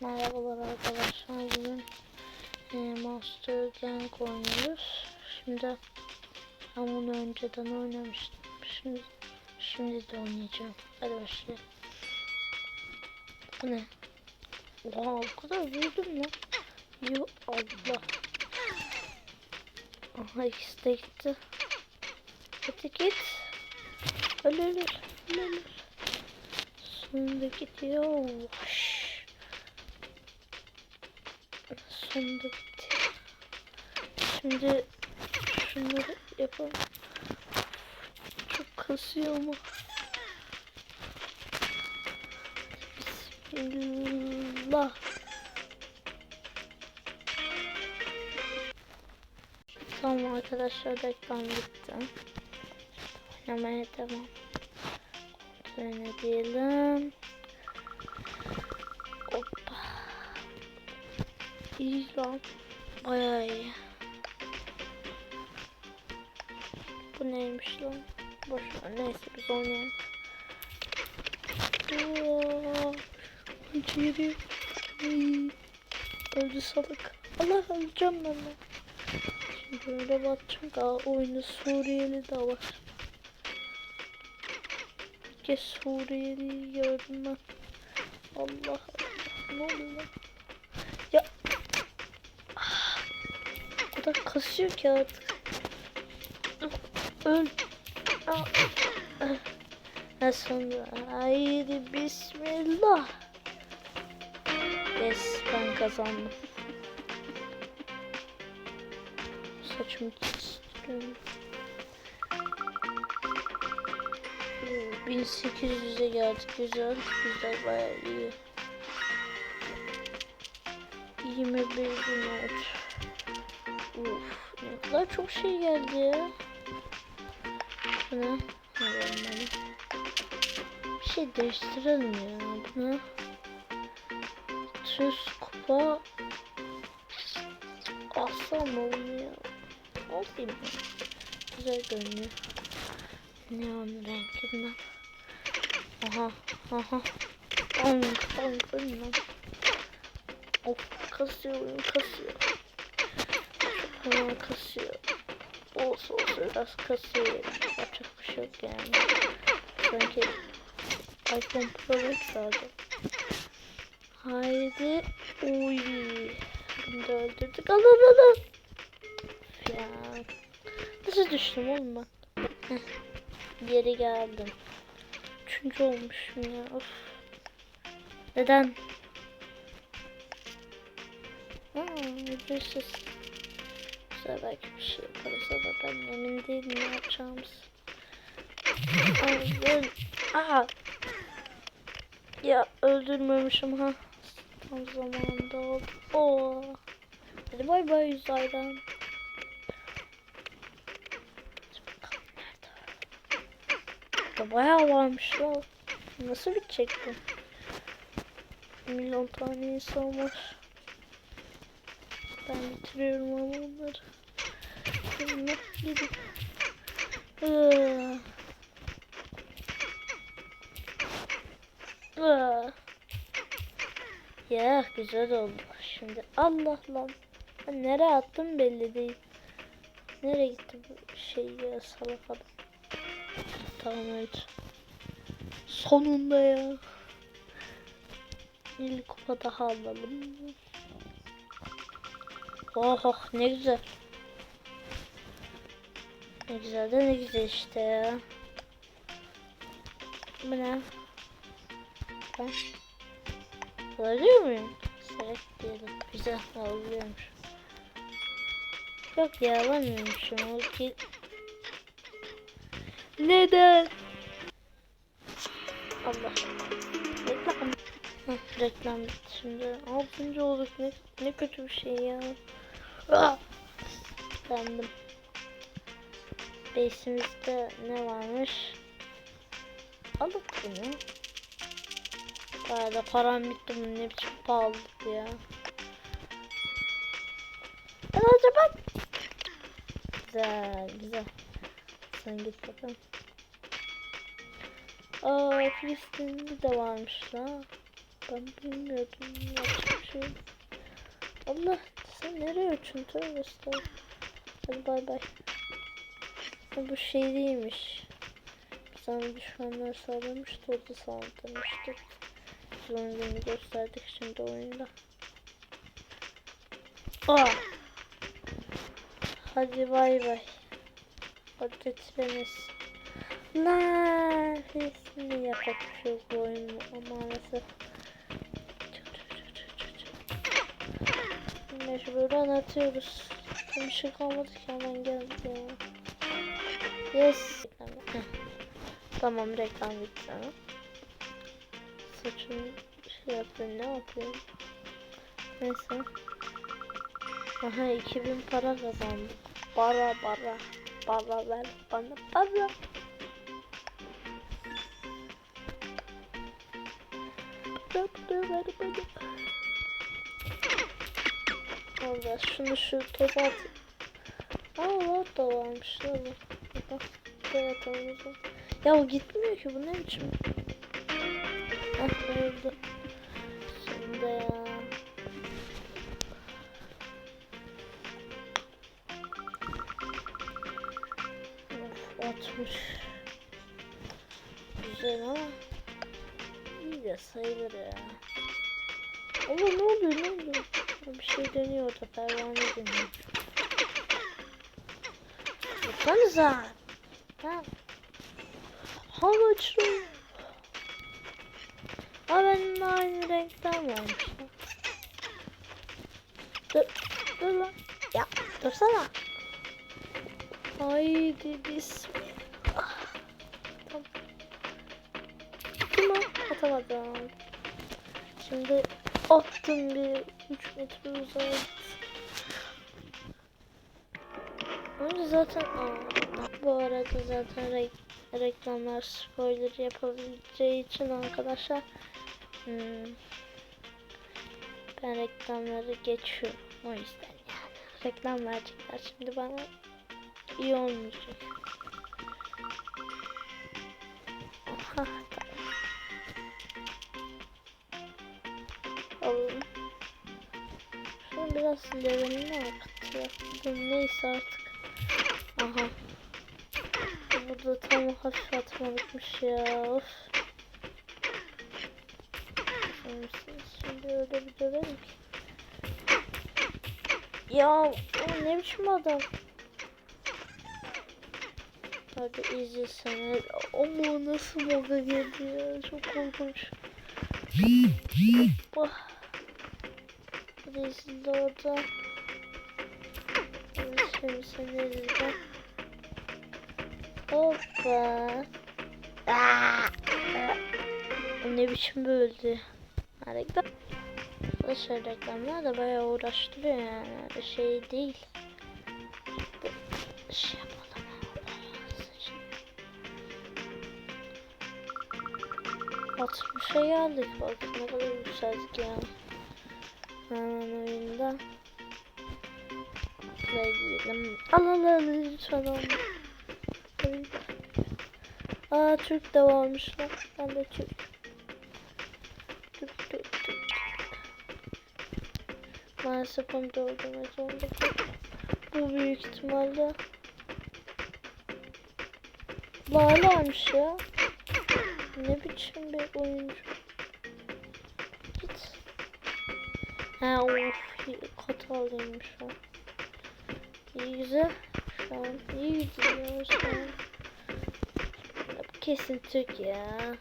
Merhabalar arkadaşlar. Bugün e, Monster Gang oynuyoruz. Şimdi ben bunu önceden oynamıştım. Şimdi, şimdi de oynayacağım. Hadi başlayalım. Bu ne? Oha o kadar büyüdüm lan. Yo Allah. Aha ikisi de gitti. Hadi git. Öl öl öl. öl. Sonunda gidiyor. Vaş. Sonunda bitti. Şimdi şunları yapalım. Çok kasıyor ama. Bismillah. Tamam arkadaşlar reklam bitti. Oynamaya devam. Kontrol edelim. İyi lan. Bayağı iyi. Bu neymiş lan? Boş ver. Neyse biz oynayalım. Oo, Öldü salak. Allah öleceğim ben de. Şimdi böyle bakacağım. Daha oyunda Suriyeli de var. Bir kez Suriyeli gördüm ben. Allah Allah. Ne oluyor lan? Ya. Kadar kasıyor ki artık. Öl. Ha sonra. Haydi bismillah. Yes ben kazandım. Saçımı kestiriyorum. 1800'e geldik güzel. Güzel bayağı iyi. 21 bin oldu. Kadar çok şey geldi ya. Bu ne? Alalım bunu. Bir şey değiştirelim ya. Bu ne? 300 kupa. Alsam bunu ya? Alayım mı? Güzel görünüyor. Neon renginden. Aha, aha. On, on, on, Of kasıyor oyun Hemen kasıyor. Olsa olsa biraz kasıyor. Yapacak bir şey yok yani. Sanki iPhone Pro Max aldım. Haydi. Uy. Da öldürdük. Al al al al. Ya. Nasıl düştüm oğlum ben? Geri geldim. Üçüncü olmuşum ya. Of. Neden? Hmm, ücretsiz. Güzel belki bir şey yaparız ama ben emin değilim ne yapacağımız. Ben... Aha! Ya öldürmemişim ha. Tam zamanında oldu. Oo. Hadi bay bay yüzaydan. Da bayağı varmış lan. Nasıl bitecek bu? Milyon tane insan var. Ben bitiriyorum ama onları. Şimdi. Iıı. Iıı. Ya güzel oldu. Şimdi Allah lan. Ben nereye attım belli değil. Nereye gitti bu şey ya salak adam. Tamam evet. Sonunda ya. Bir kupa daha alalım. Oh oh ne güzel. Ne güzel de ne güzel işte ya. Bu ne? Ben alabiliyor muyum? Select diyelim. Güzel alabiliyormuş. Yok ya alamıyormuşum. Ki... Neden? Allah. Reklam. Reklam şimdi. Altıncı olduk. Ne, ne kötü bir şey ya. Ah! Bendim. Base'imizde ne varmış? Alıp bunu. Bayağı da param bitti bunun ne biçim pahalılık ya. Ben acaba Güzel güzel. Sen git bakalım. Aa Filistinli de varmış la. Ben bilmiyordum. Yapacak şey. Allah sen nereye uçun? Tövbe estağfurullah. Hadi bay bay. Bu şey değilmiş. Sana düşmanlar sağlamıştı orada saldırmıştık. Biz gününü gösterdik şimdi oyunda. Aa! Hadi bay bay. Patates. Nefesini yapacak şey bu Mecburen atıyoruz. Bir şey kalmadı ki hemen geldi. Yes. Tamam reklam bitti. Saçım şey yapıyor ne yapıyor? Neyse. Aha 2000 para kazandık. Para para. Para ver bana. Para para ver bana. Allah şunu şu topa at. Aa lot da varmış. Bak. O zaman. Ya o gitmiyor ki bu ne biçim? Ah öldü. Şimdi ya. Of 60. Güzel ama iyi de sayılır ya. Ama ne oluyor ne oluyor? Bir şey dönüyor orada pervane dönüyor. Baksanıza. Ha. Hava uçuyor. Aa benim aynı renkten varmış. Dur, dur lan. Ya dursana. Haydi biz. Ah, Tamam. Tamam atamadım. Şimdi attım bir 3 metre uzağa. Önce zaten aa, bu arada zaten re reklamlar spoiler yapabileceği için arkadaşlar hmm, ben reklamları geçiyorum o yüzden yani reklam verecekler şimdi bana iyi olmayacak. Biraz silelim ne yaptı? Neyse artık. Aha. Bu da tam hafif atmalıkmış ya. Of. Şimdi, öyle bir döverim ki. Ya o ne biçim adam? Hadi izlesene. Ama nasıl moda geldi ya. Çok korkunç. Hoppa. Hadi izle orada. Hadi Şimdi seni izle. Hoppa. Aa! Ne biçim böldü. Ha, Reklam. Arkadaşlar reklamlar da bayağı uğraştırıyor yani. Öyle şey değil. Bir Şey yapalım. Saçını. 60'a geldik bak ne kadar yükseldik yani. Hemen oyunda. Play diyelim. Al al al lütfen. Aa Türk de varmış lan. Ben de Türk. Türk Türk Türk. Maalesef onu da öldürmek zorunda. Bu büyük ihtimalle. Lale'ymiş ya. Ne biçim bir oyuncu. Ha of hatalıymış o. İyi güzel. Şu an iyi gidiyor şu an. Kesin Türk ya.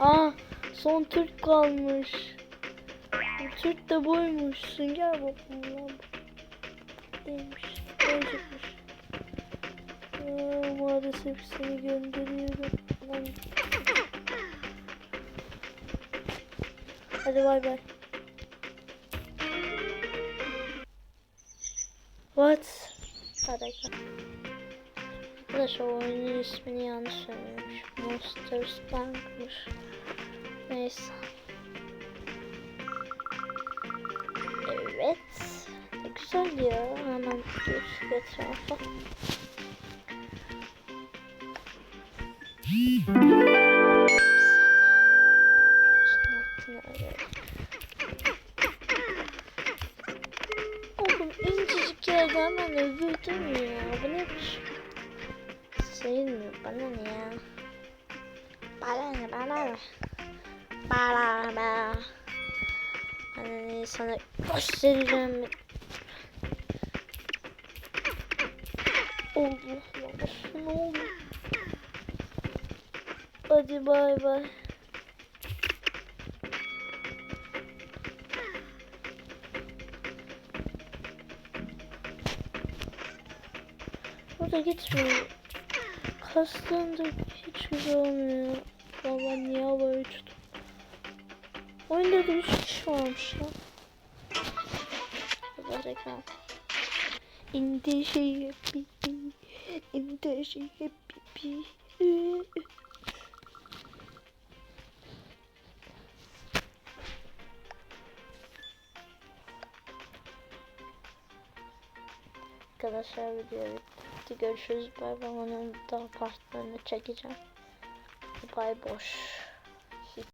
Aa son Türk kalmış. Türk de boymuşsun gel bakalım lan. Değilmiş. Aa, maalesef seni gönderiyorum. Lan. Hadi bay bay. What? Harika. Arkadaşlar oyunun ismini yanlış söylemiş. Monsters Bank'mış. Neyse. Evet. Ne güzel ya. Hemen geçip etrafa. Hemen öldürdüm ya. Bu ne biçim? Sayılmıyor. Bana ne ya? Bana ne bana ne? Bana ne? Hani sana göstereceğim. Allah Allah. Ne oldu? Hadi bay bay. Burada gitmiyor. Kastığında hiç güzel olmuyor. Baba niye havaya uçtum? Oyunda da 3 kişi varmış lan. Burada reklam. In the shape, in the shape, Arkadaşlar video bitti. Görüşürüz. Bay bay. Onun daha partlarını çekeceğim. Bay boş.